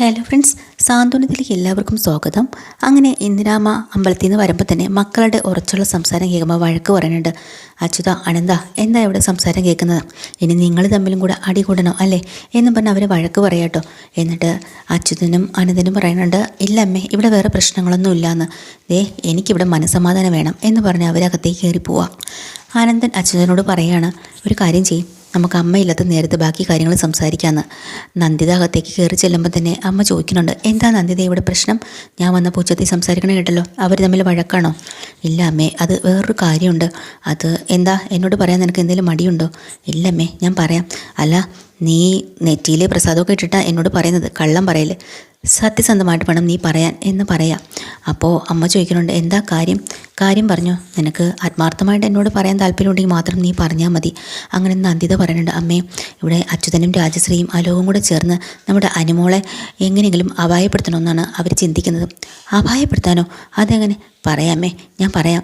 Hello friends സാന്ത്വനത്തിലേക്ക് എല്ലാവർക്കും സ്വാഗതം. അങ്ങനെ ഇന്ദിരാമ അമ്പലത്തിൽ നിന്ന് വരുമ്പോൾ തന്നെ മക്കളുടെ ഉറച്ചുള്ള സംസാരം കേൾക്കുമ്പോൾ വഴക്ക് പറയുന്നുണ്ട്. അച്യുത അനന്ത എന്താ ഇവിടെ സംസാരം കേൾക്കുന്നത്? ഇനി നിങ്ങൾ തമ്മിലും കൂടെ അടി കൂടണോ അല്ലേ? എന്ന് പറഞ്ഞ് അവർ വഴക്ക് പറയാട്ടോ എന്നിട്ട് അച്യുതനും അനന്തനും പറയുന്നുണ്ട് ഇല്ല അമ്മേ ഇവിടെ വേറെ പ്രശ്നങ്ങളൊന്നും ഇല്ലയെന്ന് ദേ എനിക്കിവിടെ മനസ്സമാധാനം വേണം എന്ന് പറഞ്ഞ് അവരകത്തേക്ക് കയറി പോവാം. ആനന്ദൻ അച്യുതനോട് പറയാണ് ഒരു കാര്യം ചെയ്യും. നമുക്ക് അമ്മയില്ലാത്ത നേരത്തെ ബാക്കി കാര്യങ്ങൾ സംസാരിക്കാമെന്ന് നന്ദിത അകത്തേക്ക് കയറി ചെല്ലുമ്പോൾ തന്നെ അമ്മ ചോദിക്കുന്നുണ്ട് എന്താ നന്ദിത ഇവിടെ പ്രശ്നം? ഞാൻ വന്ന പൂച്ചത്തിൽ സംസാരിക്കണേ കേട്ടല്ലോ. അവർ തമ്മിൽ വഴക്കാണോ? ഇല്ല അമ്മേ അത് വേറൊരു കാര്യമുണ്ട്. അത് എന്താ? എന്നോട് പറയാൻ നിനക്ക് എന്തെങ്കിലും മടിയുണ്ടോ? ഇല്ല അമ്മേ ഞാൻ പറയാം. അല്ല നീ നെറ്റിയിലെ പ്രസാദമൊക്കെ ഇട്ടിട്ടാണ് എന്നോട് പറയുന്നത്. കള്ളം പറയൽ. സത്യസന്ധമായിട്ട് വേണം നീ പറയാൻ എന്ന് പറയാം. അപ്പോൾ അമ്മ ചോദിക്കുന്നുണ്ട് എന്താ കാര്യം? കാര്യം പറഞ്ഞു നിനക്ക് ആത്മാർത്ഥമായിട്ട് എന്നോട് പറയാൻ താല്പര്യമുണ്ടെങ്കിൽ മാത്രം നീ പറഞ്ഞാൽ മതി. അങ്ങനെ നന്ദിത പറയുന്നുണ്ട് അമ്മേ ഇവിടെ അച്യുതനും രാജശ്രീയും അലോകം കൂടെ ചേർന്ന് നമ്മുടെ അനുമോളെ എങ്ങനെയെങ്കിലും അപായപ്പെടുത്തണമെന്നാണ് അവർ ചിന്തിക്കുന്നത്. അപായപ്പെടുത്താനോ? അതെങ്ങനെ? പറയാമേ ഞാൻ പറയാം.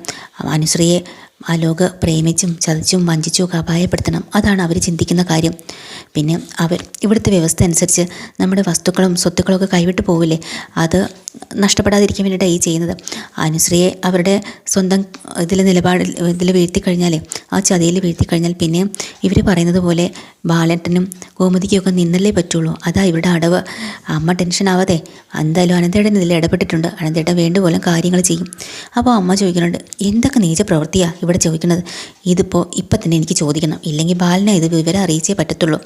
അനുശ്രീയെ അലോക് പ്രേമിച്ചും ചതിച്ചും വഞ്ചിച്ചും അപായപ്പെടുത്തണം. അതാണ് അവർ ചിന്തിക്കുന്ന കാര്യം. പിന്നെ അവർ ഇവിടുത്തെ വ്യവസ്ഥ അനുസരിച്ച് നമ്മുടെ വസ്തുക്കളും സ്വത്തുക്കളും ഒക്കെ കൈവിട്ട് പോവില്ലേ? അത് നഷ്ടപ്പെടാതിരിക്കാൻ വേണ്ടിയിട്ടാണ് ഈ ചെയ്യുന്നത്. അനുശ്രീയെ അവരുടെ സ്വന്തം ഇതിൽ നിലപാടിൽ ഇതിൽ വീഴ്ത്തി കഴിഞ്ഞാൽ ആ ചതിയിൽ വീഴ്ത്തി കഴിഞ്ഞാൽ പിന്നെ ഇവർ പറയുന്നത് പോലെ ബാലേട്ടനും ഗോമതിക്കൊക്കെ നിന്നല്ലേ പറ്റുള്ളൂ. അതാ ഇവിടെ അടവ്. അമ്മ ടെൻഷൻ ആവാതെ എന്തായാലും അനന്തയുടെ ഇതിൽ ഇടപെട്ടിട്ടുണ്ട്. അനന്തയുടെ വേണ്ടി പോലും കാര്യങ്ങൾ ചെയ്യും. അപ്പോൾ അമ്മ ചോദിക്കുന്നുണ്ട് എന്തൊക്കെ നീച പ്രവൃത്തിയാണ് ഇവിടെ ചോദിക്കുന്നത്? ഇതിപ്പോൾ ഇപ്പം തന്നെ എനിക്ക് ചോദിക്കണം. ഇല്ലെങ്കിൽ ബാലനെ ഇത് വിവരം അറിയിച്ചേ പറ്റത്തുള്ളൂ.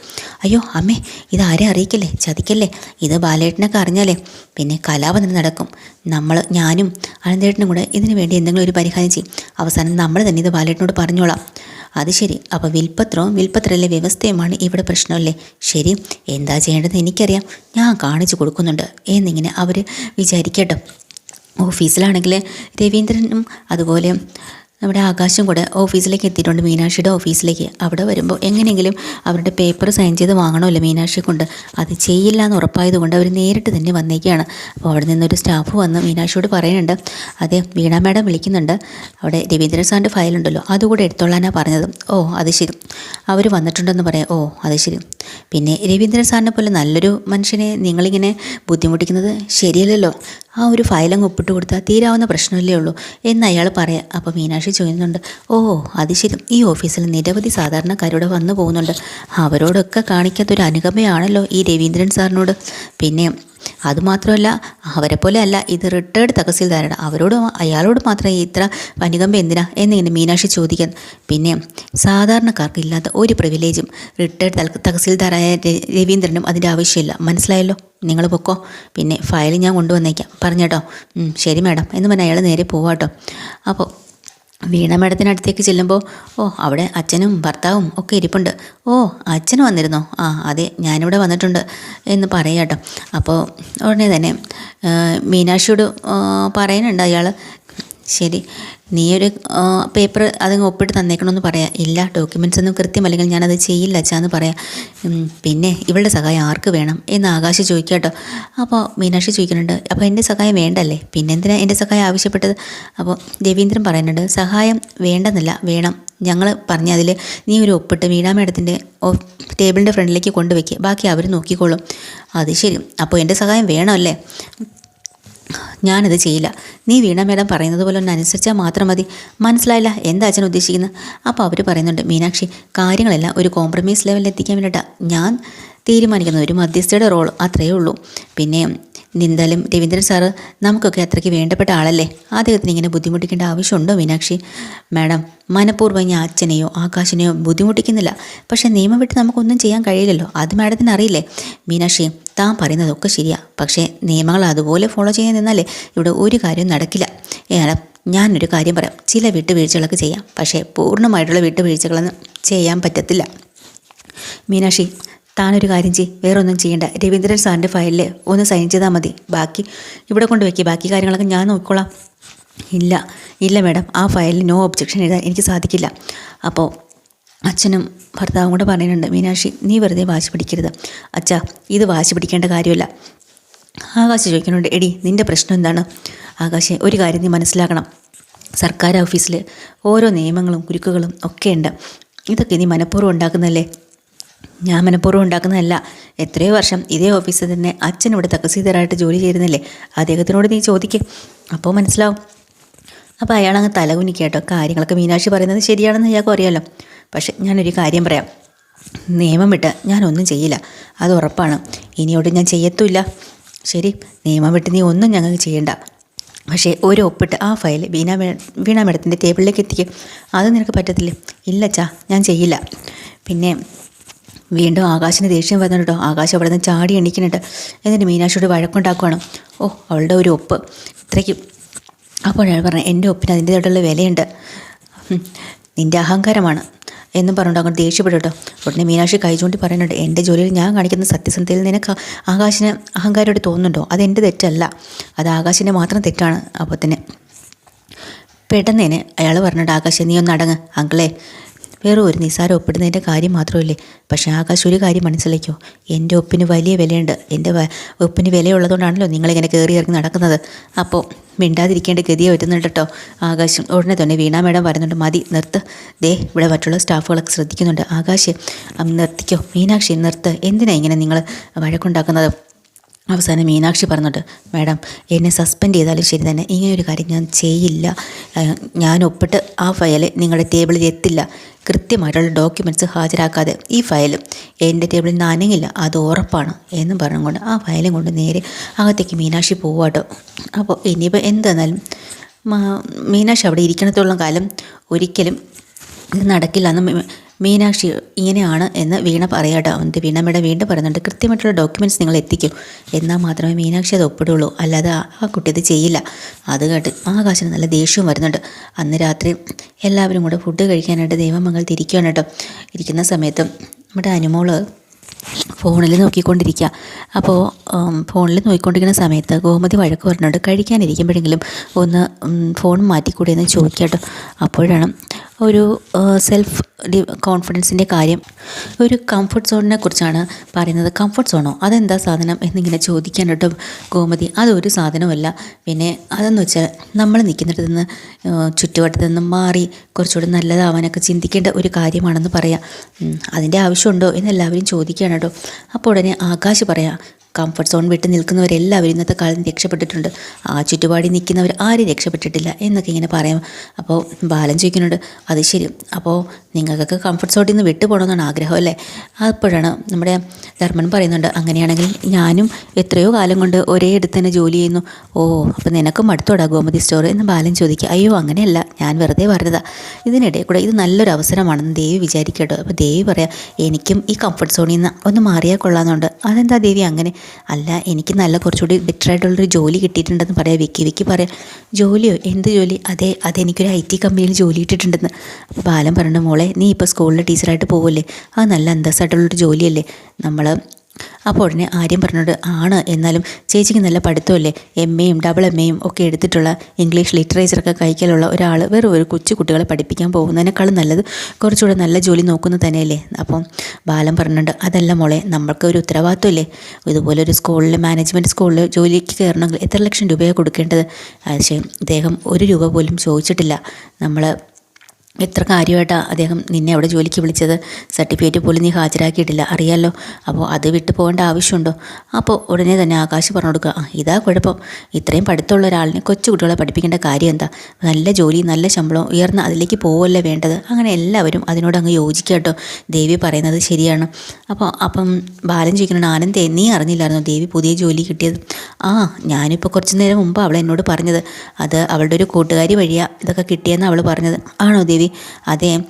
അയ്യോ അമ്മേ ഇത് ആരെ അറിയിക്കല്ലേ? ചതിക്കല്ലേ? ഇത് ബാലേട്ടനൊക്കെ അറിഞ്ഞാലേ പിന്നെ കലാപം തന്നെ നടക്കും. നമ്മൾ ഞാനും അനന്തേട്ടനും കൂടെ ഇതിനു വേണ്ടി എന്തെങ്കിലും ഒരു പരിഹാരം ചെയ്യും അവസാനം നമ്മൾ തന്നെ ഇത് ബാലേട്ടനോട് പറഞ്ഞോളാം. അത് ശരി. അപ്പോൾ വിൽപ്പത്രവും വിൽപ്പത്രയിലെ വ്യവസ്ഥയുമാണ് ഇവിടെ പ്രശ്നമല്ലേ? ശരി. എന്താ ചെയ്യേണ്ടതെന്ന് എനിക്കറിയാം. ഞാൻ കാണിച്ചു കൊടുക്കുന്നുണ്ട്. എന്നിങ്ങനെ അവർ വിചാരിക്കട്ടോ. ഓഫീസിലാണെങ്കിൽ രവീന്ദ്രനും അതുപോലെ നമ്മുടെ ആകാശം കൂടെ ഓഫീസിലേക്ക് എത്തിയിട്ടുണ്ട് മീനാക്ഷിയുടെ ഓഫീസിലേക്ക്. അവിടെ വരുമ്പോൾ എങ്ങനെയെങ്കിലും അവരുടെ പേപ്പർ സൈൻ ചെയ്ത് വാങ്ങണമല്ലോ മീനാക്ഷിയെ കൊണ്ട് അത് ചെയ്യില്ല എന്ന് ഉറപ്പായതുകൊണ്ട് അവർ നേരിട്ട് തന്നെ വന്നേക്കുകയാണ് അപ്പോൾ അവിടെ നിന്നൊരു സ്റ്റാഫ് വന്ന് മീനാക്ഷിയോട് പറയുന്നുണ്ട്. അതെ വീണ മാഡം വിളിക്കുന്നുണ്ട്. അവിടെ രവീന്ദ്രൻ സാറിന്റെ ഫയലുണ്ടല്ലോ അതുകൂടെ എടുത്തോളാനാണ് പറഞ്ഞത്. ഓ അത് ശരി. അവർ വന്നിട്ടുണ്ടെന്ന് പറയാം. ഓ അത് ശരി. പിന്നെ രവീന്ദ്രൻ സാറിനെ പോലെ നല്ലൊരു മനുഷ്യനെ നിങ്ങളിങ്ങനെ ബുദ്ധിമുട്ടിക്കുന്നത് ശരിയല്ലല്ലോ. ആ ഒരു ഫയലങ്ങ് ഒപ്പിട്ട് കൊടുത്താൽ തീരാവുന്ന പ്രശ്നമല്ലേ ഉള്ളൂ എന്ന് അയാൾ പറയാം. അപ്പോൾ മീനാക്ഷി ചോദിക്കുന്നുണ്ട് ഓ അത് ശരി. ഈ ഓഫീസിൽ നിരവധി സാധാരണക്കാരോട് വന്നു പോകുന്നുണ്ട്. അവരോടൊക്കെ കാണിക്കാത്തൊരു അനുകമ്പയാണല്ലോ ഈ രവീന്ദ്രൻ സാറിനോട്. പിന്നെ അതുമാത്രമല്ല അവരെ പോലെ അല്ല ഇത് റിട്ടയർഡ് തഹസീൽദാരാണ്. അവരോട് അയാളോട് മാത്രമേ ഇത്ര വനികമ്പ എന്തിനാ എന്നിങ്ങനെ മീനാക്ഷി ചോദിക്കാൻ. പിന്നെ സാധാരണക്കാർക്ക് ഇല്ലാത്ത ഒരു പ്രിവിലേജും റിട്ടയർഡ് തഹസിൽദാരായ രവീന്ദ്രനും അതിന്റെ ആവശ്യമില്ല. മനസ്സിലായല്ലോ? നിങ്ങൾ പൊക്കോ. പിന്നെ ഫയൽ ഞാൻ കൊണ്ടുവന്നേക്കാം. പറഞ്ഞേട്ടോ ശരി മാഡം. എന്ന് പറഞ്ഞാൽ അയാൾ നേരെ പോവാട്ടോ അപ്പോൾ വീണ മേഡത്തിനടുത്തേക്ക് ചെല്ലുമ്പോൾ ഓ അവിടെ അച്ഛനും ഭർത്താവും ഒക്കെ ഇരിപ്പുണ്ട്. ഓ അച്ഛൻ വന്നിരുന്നോ? ആ അതെ ഞാനിവിടെ വന്നിട്ടുണ്ട് എന്ന് പറയാട്ടോ അപ്പോൾ ഉടനെ തന്നെ മീനാക്ഷിയോട് പറയുന്നുണ്ട് അയാൾ ശരി. നീ ഒരു പേപ്പർ അതങ്ങ് ഒപ്പിട്ട് തന്നേക്കണമെന്ന് പറയാം. ഇല്ല ഡോക്യുമെന്റ്സ് ഒന്നും കൃത്യമല്ലെങ്കിൽ ഞാനത് ചെയ്യില്ല അച്ഛാന്ന് പറയാം. പിന്നെ ഇവളുടെ സഹായം ആർക്ക് വേണം എന്ന് ആകാശ് ചോദിക്കാട്ടോ. അപ്പോൾ മീനാക്ഷി ചോദിക്കുന്നുണ്ട് അപ്പോൾ എന്റെ സഹായം വേണ്ടല്ലേ? പിന്നെ എന്തിനാ എന്റെ സഹായം ആവശ്യപ്പെട്ടത്? അപ്പോൾ രവീന്ദ്രൻ പറയുന്നുണ്ട് സഹായം വേണ്ടെന്നല്ല വേണം. ഞങ്ങൾ പറഞ്ഞ അതിൽ നീ ഒരു ഒപ്പിട്ട് വീണാ മേഡത്തിന്റെ ടേബിളിന്റെ ഫ്രണ്ടിലേക്ക് കൊണ്ടുവയ്ക്കുക ബാക്കി അവർ നോക്കിക്കോളും. അത് ശരി. അപ്പോൾ എന്റെ സഹായം വേണമല്ലേ? ഞാനത് ചെയ്യില്ല. നീ വീണ മേഡം പറയുന്നത് പോലെ ഒന്ന് അനുസരിച്ചാൽ മാത്രം മതി. മനസ്സിലായില്ല. എന്താ അച്ഛൻ ഉദ്ദേശിക്കുന്നത് അപ്പോൾ അവർ പറയുന്നുണ്ട് മീനാക്ഷി കാര്യങ്ങളെല്ലാം ഒരു കോംപ്രമൈസ് ലെവലിൽ എത്തിക്കാൻ വേണ്ടിയിട്ടാണ് ഞാൻ തീരുമാനിക്കുന്നത് ഒരു മധ്യസ്ഥയുടെ റോൾ അത്രയേ ഉള്ളൂ. പിന്നെ എന്തായാലും രവീന്ദ്രൻ സാറ് നമുക്കൊക്കെ അത്രയ്ക്ക് വേണ്ടപ്പെട്ട ആളല്ലേ? അദ്ദേഹത്തിന് ഇങ്ങനെ ബുദ്ധിമുട്ടിക്കേണ്ട ആവശ്യമുണ്ടോ മീനാക്ഷി? മാഡം മനഃപൂർവം ഞാൻ അച്ഛനെയോ ആകാശിനെയോ ബുദ്ധിമുട്ടിക്കുന്നില്ല. പക്ഷേ നിയമം വിട്ട് നമുക്കൊന്നും ചെയ്യാൻ കഴിയില്ലല്ലോ. അത് മാഡത്തിന് അറിയില്ലേ? മീനാക്ഷി താൻ പറയുന്നതൊക്കെ ശരിയാ. പക്ഷേ നിയമങ്ങൾ അതുപോലെ ഫോളോ ചെയ്യാൻ നിന്നാലേ ഇവിടെ ഒരു കാര്യവും നടക്കില്ല. ഏറെ ഞാനൊരു കാര്യം പറയാം. ചില വിട്ടുവീഴ്ചകളൊക്കെ ചെയ്യാം. പക്ഷേ പൂർണമായിട്ടുള്ള വിട്ടുവീഴ്ചകളൊന്നും ചെയ്യാൻ പറ്റത്തില്ല. മീനാക്ഷി താനൊരു കാര്യം ചെയ് വേറെ ഒന്നും ചെയ്യണ്ട. രവീന്ദ്രൻ സാറിന്റെ ഫയലിൽ ഒന്ന് സൈൻ ചെയ്താൽ മതി. ബാക്കി ഇവിടെ കൊണ്ട് വയ്ക്കുക ബാക്കി കാര്യങ്ങളൊക്കെ ഞാൻ നോക്കിക്കോളാം. ഇല്ല. ഇല്ല മാഡം. ആ ഫയലിൽ നോ ഒബ്ജെക്ഷൻ എഴുതാൻ എനിക്ക് സാധിക്കില്ല. അപ്പോൾ അച്ഛനും ഭർത്താവും കൂടെ പറയുന്നുണ്ട് മീനാക്ഷി നീ വെറുതെ വാശി പിടിക്കരുത്. അച്ഛാ ഇത് വാശി പിടിക്കേണ്ട കാര്യമല്ല. ആകാശ് ചോദിക്കുന്നുണ്ട് എടി നിന്റെ പ്രശ്നം എന്താണ്? ആകാശെ ഒരു കാര്യം നീ മനസ്സിലാക്കണം. സർക്കാർ ഓഫീസിൽ ഓരോ നിയമങ്ങളും കുരുക്കുകളും ഒക്കെ ഉണ്ട്. ഇതൊക്കെ നീ മനഃപൂർവം ഉണ്ടാക്കുന്നല്ലേ ഞാൻ മനഃപൂർവം ഉണ്ടാക്കുന്നതല്ല. എത്രയോ വർഷം ഇതേ ഓഫീസിൽ തന്നെ അച്ഛൻ ഇവിടെ തക്കസീതരായിട്ട് ജോലി ചെയ്തിരുന്നില്ലേ? അദ്ദേഹത്തിനോട് നീ ചോദിക്കേ. അപ്പോൾ മനസ്സിലാവും. അപ്പോൾ അയാൾ അയാളങ്ങ് തലകുനിക്കുക കേട്ടോ കാര്യങ്ങളൊക്കെ മീനാക്ഷി പറയുന്നത് ശരിയാണെന്ന് അയാൾക്കും അറിയാമല്ലോ പക്ഷെ ഞാനൊരു കാര്യം പറയാം. നിയമം വിട്ട് ഞാനൊന്നും ചെയ്യില്ല. അത് ഉറപ്പാണ്. ഇനിയോട് ഞാൻ ചെയ്യത്തുമില്ല. ശരി നിയമം വിട്ട് നീ ഒന്നും ഞങ്ങൾക്ക് ചെയ്യണ്ട. പക്ഷേ ഒരു ഒപ്പിട്ട് ആ ഫയൽ വീണ വീണ മേഡത്തിന്റെ ടേബിളിലേക്ക് എത്തിക്കും. അത് നിനക്ക് പറ്റത്തില്ലേ? ഇല്ലച്ചാ ഞാൻ ചെയ്യില്ല. പിന്നെ വീണ്ടും ആകാശിന് ദേഷ്യം വന്നിട്ടോ ആകാശം അവിടെ നിന്ന് ചാടി എണീക്കുന്നുണ്ട്. എന്നിട്ട് മീനാക്ഷിയോട് വഴക്കുണ്ടാക്കുവാണ്. ഓ അവളുടെ ഒരു ഒപ്പ്. ഇത്രയ്ക്കും. അപ്പോൾ അയാൾ പറഞ്ഞു എന്റെ ഒപ്പിന് അതിന്റേതായിട്ടുള്ള വിലയുണ്ട്. നിന്റെ അഹങ്കാരമാണ്. എന്നും പറഞ്ഞിട്ട് അങ്ങോട്ട് ദേഷ്യപ്പെടും കേട്ടോ ഉടനെ മീനാക്ഷി കൈ ചൂണ്ടി പറയുന്നുണ്ട് എന്റെ ജോലിയിൽ ഞാൻ കാണിക്കുന്ന സത്യസന്ധതയിൽ നിനക്ക് ആകാശിന് അഹങ്കാരമായിട്ട് തോന്നുന്നുണ്ടോ? അത് എന്റെ തെറ്റല്ല. അത് ആകാശിന്റെ മാത്രം തെറ്റാണ്. അപ്പോൾ തന്നെ പെട്ടെന്നേനെ അയാൾ പറഞ്ഞിട്ട് ആകാശം നീ ഒന്ന് അടങ്ങ് അങ്കിളെ. വേറെ ഒരു നിസാരം ഒപ്പിടുന്നതിന്റെ കാര്യം മാത്രമല്ലേ പക്ഷേ ആകാശ് ഒരു കാര്യം മനസ്സിലാക്കിയോ? എന്റെ ഒപ്പിന് വലിയ വിലയുണ്ട്. എന്റെ ഒപ്പിന് വിലയുള്ളതുകൊണ്ടാണല്ലോ നിങ്ങളിങ്ങനെ കയറി ഇറങ്ങി നടക്കുന്നത്. അപ്പോൾ മിണ്ടാതിരിക്കേണ്ട ഗതിയെ വരുന്നുണ്ട് കേട്ടോ. ആകാശം ഉടനെ തന്നെ വീണ മേഡം വരുന്നുണ്ട്. മതി നിർത്ത്. ദേ ഇവിടെ മറ്റുള്ള സ്റ്റാഫുകളൊക്കെ ശ്രദ്ധിക്കുന്നുണ്ട്. ആകാശ് നിർത്തിക്കോ. മീനാക്ഷി നിർത്ത്. എന്തിനാണ് ഇങ്ങനെ നിങ്ങൾ വഴക്കുണ്ടാക്കുന്നത്? അവസാനം മീനാക്ഷി പറഞ്ഞിട്ട് മാഡം എന്നെ സസ്പെൻഡ് ചെയ്താലും ശരി തന്നെ ഇങ്ങനെ ഒരു കാര്യം ഞാൻ ചെയ്യില്ല. ഞാൻ ഒപ്പിട്ട് ആ ഫയൽ നിങ്ങളുടെ ടേബിളിൽ എത്തില്ല. കൃത്യമായിട്ടുള്ള ഡോക്യുമെന്റ്സ് ഹാജരാക്കാതെ ഈ ഫയൽ എന്റെ ടേബിളിൽ നിന്ന് അനങ്ങില്ല. അത് ഉറപ്പാണ്. എന്നും പറഞ്ഞുകൊണ്ട് ആ ഫയലും കൊണ്ട് നേരെ അകത്തേക്ക് മീനാക്ഷി പോവാട്ടോ. അപ്പോൾ ഇനിയിപ്പോൾ എന്താന്നാലും മാ- മീനാക്ഷി അവിടെ ഇരിക്കണത്തോളം കാലം ഒരിക്കലും ഇത് നടക്കില്ല എന്ന് മീനാക്ഷി ഇങ്ങനെയാണ് എന്ന് വീണ പറയാട്ടോ. വീണ മേഡം വീണ്ടും പറയുന്നുണ്ട് കൃത്യമായിട്ടുള്ള ഡോക്യുമെന്റ്സ് നിങ്ങൾ എത്തിക്കും. എന്നാൽ മാത്രമേ മീനാക്ഷി അത് ഒപ്പിടുള്ളൂ. അല്ലാതെ ആ കുട്ടി അത് ചെയ്യില്ല. അത് കേട്ട് ആകാശന് നല്ല ദേഷ്യവും വരുന്നുണ്ട്. അന്ന് രാത്രി എല്ലാവരും കൂടെ ഫുഡ് കഴിക്കാനായിട്ട് ദൈവമംഗൾ തിരിക്കുകയാണ് കേട്ടോ. ഇരിക്കുന്ന സമയത്ത് നമ്മുടെ അനുമോൾ ഫോണിൽ നോക്കിക്കൊണ്ടിരിക്കുക. അപ്പോൾ ഫോണിൽ നോക്കിക്കൊണ്ടിരിക്കുന്ന സമയത്ത് ഗോമതി വഴക്ക് പറഞ്ഞുകൊണ്ട് കഴിക്കാനിരിക്കുമ്പോഴെങ്കിലും ഒന്ന് ഫോൺ മാറ്റിക്കൂടെ എന്ന് ചോദിക്കട്ടോ. അപ്പോഴാണ് ഒരു സെൽഫ് കോൺഫിഡൻസിന്റെ കാര്യം ഒരു കംഫർട്ട് സോണിനെ കുറിച്ചാണ് പറയുന്നത്. കംഫർട്ട് സോണോ അതെന്താ സാധനം എന്നിങ്ങനെ ചോദിക്കാനായിട്ട് ഗോമതി അതൊരു സാധനമല്ല പിന്നെ അതെന്ന് വെച്ചാൽ നമ്മൾ നിൽക്കുന്നിടത്ത് നിന്ന് ചുറ്റുവട്ടത്ത് നിന്നും മാറി കുറച്ചുകൂടി നല്ലതാവാനൊക്കെ ചിന്തിക്കേണ്ട ഒരു കാര്യമാണെന്ന് പറയാം. അതിന്റെ ആവശ്യമുണ്ടോ എന്ന് എല്ലാവരും ചോദിക്കുകയാണ് കേട്ടോ അപ്പോൾ ഉടനെ ആകാശ് പറയാം കംഫർട്ട് സോൺ വിട്ട് നിൽക്കുന്നവരെല്ലാവരും ഇന്നത്തെ കാലം രക്ഷപ്പെട്ടിട്ടുണ്ട്. ആ ചുറ്റുപാടി നിൽക്കുന്നവർ ആരും രക്ഷപ്പെട്ടിട്ടില്ല എന്നൊക്കെ ഇങ്ങനെ പറയാം. അപ്പോൾ ബാലൻ ചോദിക്കുന്നുണ്ട് അത് ശരി. അപ്പോൾ നിങ്ങൾക്കൊക്കെ കംഫർട്ട് സോണിൽ നിന്ന് വിട്ടു പോകണമെന്നാണ് ആഗ്രഹം അല്ലേ? അപ്പോഴാണ് നമ്മുടെ ധർമ്മൻ പറയുന്നുണ്ട് അങ്ങനെയാണെങ്കിൽ ഞാനും എത്രയോ കാലം കൊണ്ട് ഒരേ ഇടത്ത് തന്നെ ജോലി ചെയ്യുന്നു. ഓ അപ്പോൾ നിനക്കും മടുത്തോടാ ഗോമതി സ്റ്റോർ എന്ന് ബാലൻ ചോദിക്കുക അയ്യോ അങ്ങനെയല്ല. ഞാൻ വെറുതെ പറഞ്ഞതാ. ഇതിനിടെ കൂടെ ഇത് നല്ലൊരു അവസരമാണെന്ന് ദേവി വിചാരിക്കട്ടോ. അപ്പോൾ ദേവി പറയാം എനിക്കും ഈ കംഫർട്ട് സോണിൽ നിന്ന് ഒന്ന് മാറിയാൽ കൊള്ളാമെന്നുണ്ട്. അതെന്താ ദേവി അങ്ങനെ? അല്ല എനിക്ക് നല്ല കുറച്ചുകൂടി ബെറ്റർ ആയിട്ടുള്ളൊരു ജോലി കിട്ടിയിട്ടുണ്ടെന്ന് പറയാം. വിക്കി വിക്കി പറയാം. ജോലിയോ? എന്ത് ജോലി? അതെ അതെനിക്കൊരു ഐ ടി കമ്പനിയിൽ ജോലി കിട്ടിയിട്ടുണ്ടെന്ന്. അപ്പോൾ ബാലൻ പറഞ്ഞു മോളെ നീ ഇപ്പോൾ സ്കൂളിൽ ടീച്ചറായിട്ട് പോവില്ലേ? ആ നല്ല അന്തസ്സായിട്ടുള്ളൊരു ജോലിയല്ലേ? നമ്മൾ അപ്പോൾ ഉടനെ ആര്യം പറഞ്ഞോട് ആണ്. എന്നാലും ചേച്ചിക്ക് നല്ല പഠിത്തമല്ലേ? എം എയും ഡബിൾ എം എയും ഒക്കെ എടുത്തിട്ടുള്ള ഇംഗ്ലീഷ് ലിറ്ററേച്ചറൊക്കെ കഴിക്കലുള്ള ഒരാൾ വെറും ഒരു കൊച്ചു കുട്ടികളെ പഠിപ്പിക്കാൻ പോകുന്നതിനേക്കാളും നല്ലത് കുറച്ചുകൂടെ നല്ല ജോലി നോക്കുന്നത് തന്നെയല്ലേ? അപ്പം ബാലൻ പറഞ്ഞിട്ടുണ്ട് അതല്ല മോളെ നമ്മൾക്ക് ഒരു ഉത്തരവാദിത്വമല്ലേ? ഇതുപോലെ ഒരു സ്കൂളിൽ മാനേജ്മെന്റ് സ്കൂളിൽ ജോലിക്ക് കയറണമെങ്കിൽ എത്ര ലക്ഷം രൂപയാണ് കൊടുക്കേണ്ടത്? പക്ഷേ അദ്ദേഹം ഒരു രൂപ പോലും ചോദിച്ചിട്ടില്ല. നമ്മൾ എത്ര കാര്യമായിട്ടാണ് അദ്ദേഹം നിന്നെ അവിടെ ജോലിക്ക് വിളിച്ചത്? സർട്ടിഫിക്കറ്റ് പോലും നീ ഹാജരാക്കിയിട്ടില്ല. അറിയാമല്ലോ അപ്പോൾ അത് വിട്ടു പോകേണ്ട ആവശ്യമുണ്ടോ? അപ്പോൾ ഉടനെ തന്നെ ആകാശ് പറഞ്ഞു കൊടുക്കുക. ആ ഇതാ കുഴപ്പം. ഇത്രയും പഠിത്തമുള്ള ഒരാളിനെ കൊച്ചു കുട്ടികളെ പഠിപ്പിക്കേണ്ട കാര്യം എന്താ? നല്ല ജോലി നല്ല ശമ്പളം ഉയർന്ന അതിലേക്ക് പോവല്ലേ വേണ്ടത്? അങ്ങനെ എല്ലാവരും അതിനോട് അങ്ങ് യോജിക്കുക കേട്ടോ. ദേവി പറയുന്നത് ശരിയാണ്. അപ്പോൾ അപ്പം ബാലൻ ചോദിക്കുന്നുണ്ട് ആനന്ദ് നീ അറിഞ്ഞില്ലായിരുന്നു ദേവി പുതിയ ജോലി കിട്ടിയത്? ആ ഞാനിപ്പോൾ കുറച്ച് നേരം മുമ്പ് അവൾ എന്നോട് പറഞ്ഞത്. അത് അവളുടെ ഒരു കൂട്ടുകാരി വഴിയാണ് ഇതൊക്കെ കിട്ടിയെന്ന് അവൾ പറഞ്ഞത്. ആണോ ദേവി? അതെ.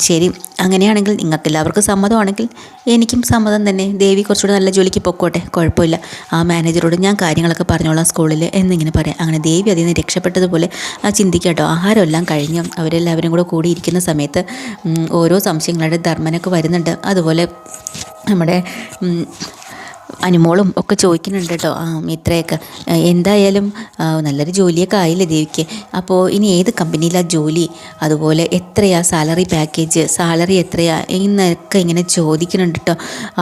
ശരി. അങ്ങനെയാണെങ്കിൽ നിങ്ങൾക്ക് എല്ലാവർക്കും സമ്മതമാണെങ്കിൽ എനിക്കും സമ്മതം തന്നെ. ദേവി കുറച്ചുകൂടെ നല്ല ജോലിക്ക് പൊക്കോട്ടെ. കുഴപ്പമില്ല. ആ മാനേജറോട് ഞാൻ കാര്യങ്ങളൊക്കെ പറഞ്ഞോളാം സ്കൂളിൽ എന്നിങ്ങനെ പറയാം. അങ്ങനെ ദേവി അതിൽ നിന്ന് രക്ഷപ്പെട്ടതുപോലെ ആ ചിന്തിക്കാട്ടോ ആഹാരമെല്ലാം കഴിഞ്ഞ് അവരെല്ലാവരും കൂടെ കൂടിയിരിക്കുന്ന സമയത്ത് ഓരോ സംശയങ്ങളുടെ ധർമ്മനൊക്കെ വരുന്നുണ്ട്. അതുപോലെ നമ്മുടെ അനുമോളും ഒക്കെ ചോദിക്കുന്നുണ്ട് കേട്ടോ. ആ ഇത്രയൊക്കെ എന്തായാലും നല്ലൊരു ജോലിയൊക്കെ ആയില്ലേ ദേവിക്ക്. അപ്പോൾ ഇനി ഏത് കമ്പനിയിലാണ് ജോലി? അതുപോലെ എത്രയാ സാലറി പാക്കേജ് സാലറി എത്രയാ? എന്നൊക്കെ ഇങ്ങനെ ചോദിക്കുന്നുണ്ട് കേട്ടോ.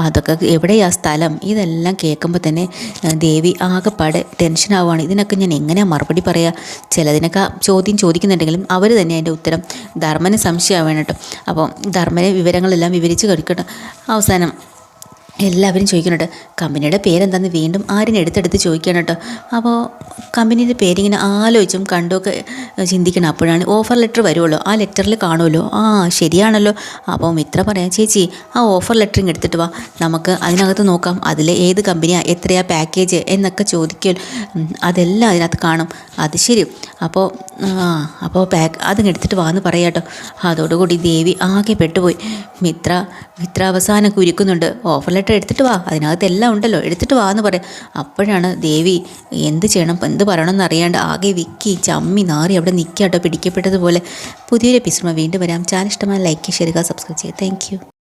അതൊക്കെ എവിടെയാ സ്ഥലം? ഇതെല്ലാം കേൾക്കുമ്പോൾ തന്നെ ദേവി ആകെപ്പാടെ ടെൻഷൻ ആവുകയാണ് ഇതിനൊക്കെ ഞാൻ എങ്ങനെയാണ് മറുപടി പറയുക ചിലതിനൊക്കെ ചോദ്യം ചോദിക്കുന്നുണ്ടെങ്കിലും അവർ തന്നെ അതിന്റെ ഉത്തരം. ധർമ്മന് സംശയമാവേണം കേട്ടോ. അപ്പോൾ ധർമ്മനെ വിവരങ്ങളെല്ലാം വിവരിച്ച് കഴിക്കട്ടെ അവസാനം എല്ലാവരും ചോദിക്കുന്നുണ്ട് കമ്പനിയുടെ പേരെന്താന്ന് വീണ്ടും ആരും എടുത്തെടുത്ത് ചോദിക്കണം കേട്ടോ. അപ്പോൾ കമ്പനിയുടെ പേരിങ്ങനെ ആലോചിച്ചും കണ്ടുമൊക്കെ ചിന്തിക്കണം. അപ്പോഴാണ് ഓഫർ ലെറ്റർ വരുമല്ലോ ആ ലെറ്ററിൽ കാണുമല്ലോ ആ ശരിയാണല്ലോ. അപ്പോൾ മിത്ര പറയാം. ചേച്ചി ആ ഓഫർ ലെറ്ററിങ് എടുത്തിട്ട് വാ. നമുക്ക് അതിനകത്ത് നോക്കാം. അതിൽ ഏത് കമ്പനിയാണ് എത്രയാ പാക്കേജ് എന്നൊക്കെ ചോദിക്കും അതെല്ലാം അതിനകത്ത് കാണും. അത് ശരി അപ്പോൾ അപ്പോൾ പാക്ക് അതിങ്ങ് എടുത്തിട്ട് വാന്ന് പറയാം കേട്ടോ. അതോടുകൂടി ദേവി ആകെ പെട്ടുപോയി. മിത്ര മിത്ര അവസാനം കുരുക്കുന്നുണ്ട്. ഓഫർ ലെറ്റർ എടുത്തിട്ട് വാ. അതിനകത്ത് എല്ലാം ഉണ്ടല്ലോ. എടുത്തിട്ട് വാ എന്ന് പറയാം അപ്പോഴാണ് ദേവി എന്ത് ചെയ്യണം? എന്ത് പറയണം എന്ന് അറിയാണ്ട് ആകെ വിക്കി ചമ്മി നാറി അവിടെ നിൽക്കാട്ടോ പിടിക്കപ്പെട്ടതുപോലെ. പുതിയൊരു എപ്പിസോഡ് വീണ്ടും വരാം. ചാനൽ ഇഷ്ടമായ ലൈക്ക് ചെയ്യുക സബ്സ്ക്രൈബ് ചെയ്യുക. താങ്ക്